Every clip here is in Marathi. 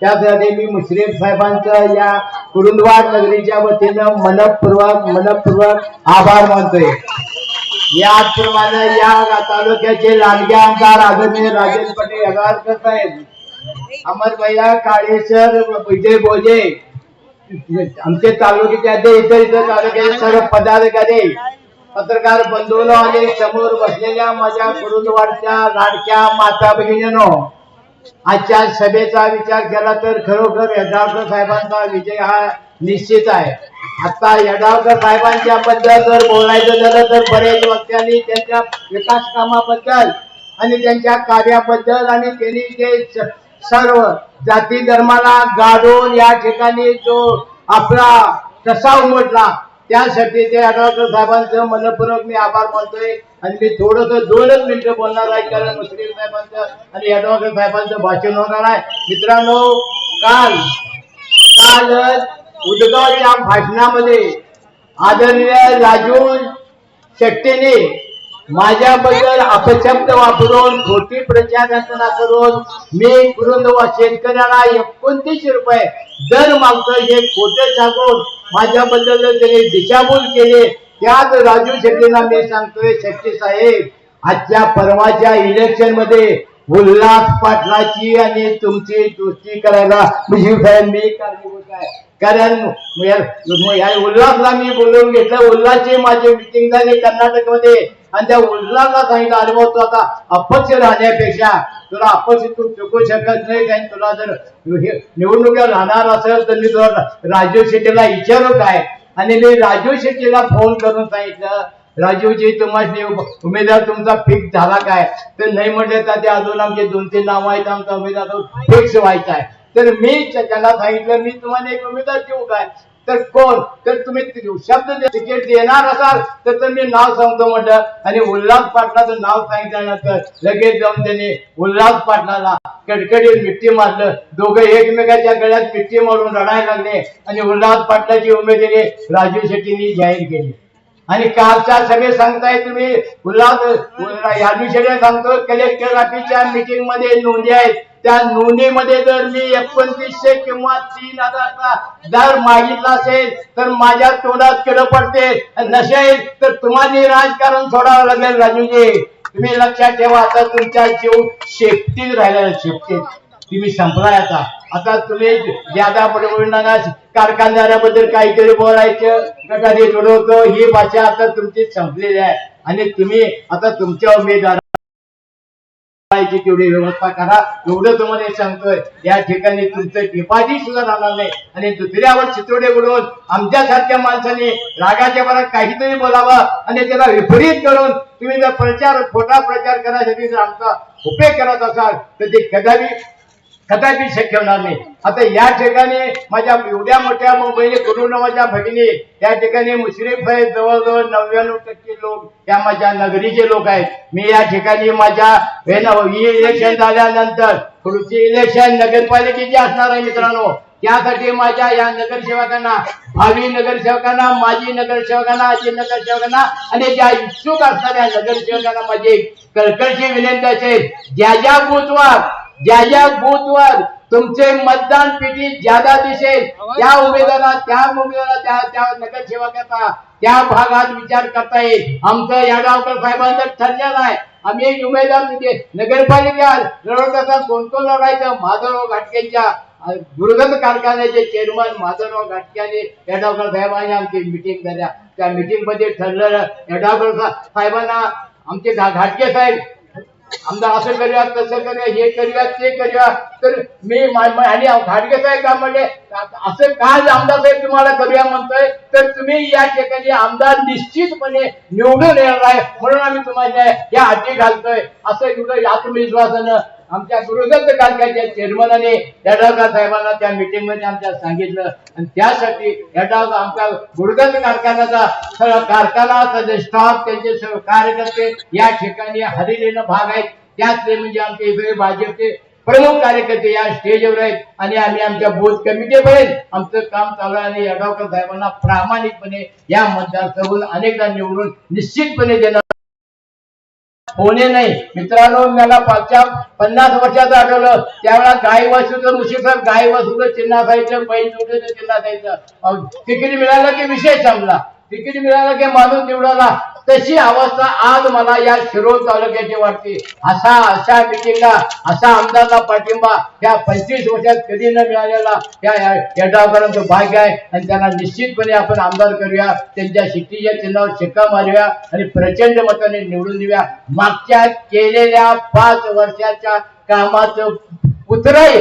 त्यासाठी मी मुश्रीफ साहेबांचं या कुरुंदवाड नगरीच्या वतीनं मनपूर्वक मनपूर्वक आभार मानतोय. याचप्रमाणे या तालुक्याचे लाडके आमदार आदरणीय राजेश पटेल यगारकर साहेब अमर भैया काळेश्वर विजय भोजे आमचे तालुक्याचे इतर इतर तालुक्याचे सर्व पदाधिकारी पत्रकार बंधूंनो आणि समोर बसलेल्या माझ्या कुरुंदवाडच्या लाडक्या माता भगिनीनो आजच्या सभेचा विचार केला तर खरोखर यड्रावकर साहेबांचा विजय हा निश्चित आहे. आता यड्रावकर साहेबांच्या बद्दल जर बोलायचं झालं तर बरेच वक्त्यांनी त्यांच्या विकास कामाबद्दल आणि त्यांच्या कार्याबद्दल आणि त्यांनी जे सर्व जाती धर्माला गाडून या ठिकाणी जो आपला कसा उमटला त्यासाठी ते यड्रावकर साहेबांचं मनपूर्वक मी आभार मानतोय. आणि मी थोडस दोनच मिनिटं बोलणार आहे कारण मुश्रीफ साहेबांचं आणि ऍडव्होकेट साहेबांचं भाषण होणार आहे. मित्रांनो काल कालच उदगावच्या भाषणामध्ये आदरणीय राजू शेट्टीने माझ्याबद्दल अपशब्द वापरून खोटी प्रचारना करून मी कुरुंदवा शेतकऱ्याला एकोणतीस रुपये दर मागतो हे खोटे सांगून माझ्याबद्दल त्यांनी दिशाभूल केली. त्याच राजू शेट्टीला मी सांगतोय शेट्टी साहेब आजच्या परवाच्या इलेक्शनमध्ये उल्हास पाटलाची आणि तुमची दोस्ती करायला म्हणजे मी कारणीभूत आहे. कारण उल्हासला मी बोलवून घेतलं उल्हासची माझी मिटिंग झाली कर्नाटकमध्ये. आणि त्या उल्हासला सांगितलं अनुभव तू आता अपक्ष राहण्यापेक्षा तुला अपक्ष तू चुकू शकत नाही कारण तुला जर निवडणुका राहणार असेल तर मी तुला राजू शेट्टीला विचारू काय? आणि मी राजू शेट्टीला फोन करून सांगितलं राजूजी तुम्हाला उमेदवार तुमचा फिक्स झाला काय? तर नाही म्हटले तर ते अजून आमचे दोन तीन नाव आहेत आमचा उमेदवार फिक्स व्हायचा आहे. तर मी त्याला सांगितलं मी तुम्हाला एक उमेदवार देऊ काय? तर कोण? तर तुम्ही शब्द तिकीट देणार असाल तर मी नाव सांगतो म्हटलं. आणि उल्हास पाटलाचं नाव सांगितल्यानंतर लगेच जाऊन त्यांनी उल्हास पाटलाला कडकडीत मिट्टी मारलं. दोघं एकमेकाच्या गळ्यात मिट्टी मारून रडायला लागले. आणि उल्हास पाटलाची उमेदवारी राजू शेट्टींनी जाहीर केली. आणि कालच्या सगळे सांगताय तुम्ही उल्हास ऍडमिशन सांगतो कलेक्टर ऑफिसच्या मिटिंगमध्ये नोंदी आहेत. त्या नोंदीमध्ये जर मी एकोणतीसशे किंवा तीन हजारचा दर मागितला असेल तर माझ्या तोंडात केलं पडते. नसेल तर तुम्हाला राजकारण सोडावं लागेल राजूजी. तुम्ही लक्षात ठेवा आता तुमच्या जीव शेपटीत राहिलेला शेपटीत. तुम्ही संपलाय आता. आता तुम्ही ज्यादा पुढे नका. कारखानदाराबद्दल काहीतरी बोलायचं गटारी जोडवतो ही भाषा आता तुमची संपलेली आहे. आणि तुम्ही आता तुमच्या उमेदवार तेवढी व्यवस्था करा. एवढं तुम्हाला सांगतोय. या ठिकाणी तुमचं डिपॉझिट सुद्धा राहणार नाही. आणि दुसऱ्यावर चितोडे बोलून आमच्यासारख्या माणसाने रागाच्या बरात काहीतरी बोलावं आणि त्याला विपरीत करून तुम्ही जर प्रचार खोटा प्रचार करण्यासाठी जर आमचा उपयोग करत असाल तर ते कदापि कदापि शक्य होणार नाही. आता या ठिकाणी माझ्या एवढ्या मोठ्या मुंबईने करून माझ्या भगिनी या ठिकाणी मुश्रीफ आहे जवळजवळ नव्याण्णव टक्के लोक या माझ्या नगरीचे लोक आहेत. मी या ठिकाणी माझ्या ही इलेक्शन झाल्यानंतर पुढची इलेक्शन नगरपालिकेची असणार आहे मित्रांनो. त्यासाठी माझ्या या नगरसेवकांना भावी नगरसेवकांना माजी नगरसेवकांना आजी नगरसेवकांना आणि ज्या इच्छुक असणाऱ्या नगरसेवकांना माझी कळकळची विनंती असेल ज्या ज्या बूथवर ज्या ज्या बूथवर तुमचे मतदान पेटी ज्यादा दिसेल त्या उमेदवाराला त्या उमेदवाराला त्या त्या नगरसेवकाचा त्या भागात विचार करता येईल. आमचं याडावकर साहेबांचं ठरलेलं आहे. आम्ही एक उमेदवार म्हणजे नगरपालिकेत लढवत असताना कोण कोण लढायचं माधवराव घाटकेंच्या दुर्गंध कारखान्याचे चेअरमन माधवराव घाटक्याने यड्रावकर साहेबांनी आमची मिटिंग झाल्या त्या मिटिंगमध्ये ठरलेलं यड्रावकर सा- साहेबांना आमचे घाटके साहेब आमदार असं करूया तसं करूया हे करूया ते करूया. तर मी आणि घाटगे साहेब का म्हणले असं का आमदार साहेब तुम्हाला करूया म्हणतोय तर तुम्ही या ठिकाणी आमदार निश्चितपणे निवडून येणार आहे म्हणून आम्ही तुम्हाला या अटी घालतोय. असं एवढं आत्मविश्वासानं आमच्या गुरुदत्त कालक्याच्या चेअरमनाने यडावकर साहेबांना त्या मीटिंगमध्ये आमच्या सांगितलं. आणि त्यासाठी यड्रावकर आमच्या गुरुदत्त कारखान्याचा सगळा कारखाना त्याचे स्टाफ त्यांचे सर्व कार्यकर्ते या ठिकाणी हरिलेनं भाग आहेत. त्यातले म्हणजे आमचे इकडे भाजपचे प्रमुख कार्यकर्ते या स्टेजवर आहेत आणि आम्ही आमच्या बोध कमिटीपर्यंत आमचं काम चालू आहे आणि यड्रावकर साहेबांना प्रामाणिकपणे या मतदारसंघातून अनेकदा निवडून निश्चितपणे देणार होणे नाही. मित्रांनो मला पाचच्या पन्नास वर्षाचं आठवलं. त्यावेळेला गाय वासूचं मुशी साहेब गाय वासूचं चिन्हा जायचं बैल जोडीचं चिन्ह असायचं अहो, तिकीट मिळालं की विषय संपला तिकीट मिळालं की माणूस निवडाला तशी अवस्था आज मला या शिरोळ तालुक्याची वाटते? असा अशा मिटिंगला असा आमदारला पाठिंबा या पंचवीस वर्षात कधी न मिळालेला या यड्रावकरांचं भाग्य आहे. आणि त्यांना निश्चितपणे आपण आमदार करूया त्यांच्या शिट्टीच्या चिन्हावर शिक्का मारूया आणि प्रचंड मताने निवडून देऊया. मागच्या केलेल्या पाच वर्षाच्या कामाचं उतराई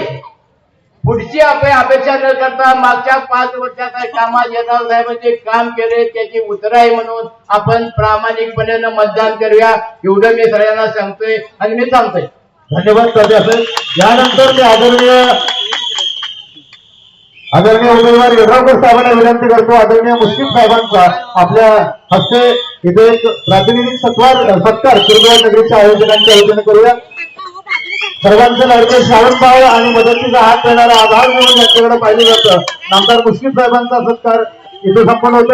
पुढची आपण अपेक्षा न करता मागच्या पाच वर्षाचा कामात येणार साहेबांचे म्हणजे काम केले त्याची उतराई म्हणून आपण प्रामाणिकपणे मतदान करूया. एवढं मी सगळ्यांना सांगतोय आणि मी सांगतोय धन्यवाद करते यानंतर मी आदरणीय आदरणीय उमेदवार यड्रावकर साहेबांना विनंती करतो. आदरणीय मुस्लिम साहेबांचा आपल्या हस्ते इथे एक प्रातिनिधिक सत्कार सत्कार नगरीच्या आयोजकांच्या आयोजन करूया. सर्वांचे लाडके श्रावणबाळ आणि मदतीचा हात देणारा आधार म्हणून यांच्याकडे पाहिलं जातं. नामदार मुस्लिम साहेबांचा सत्कार इथे संपन्न होतो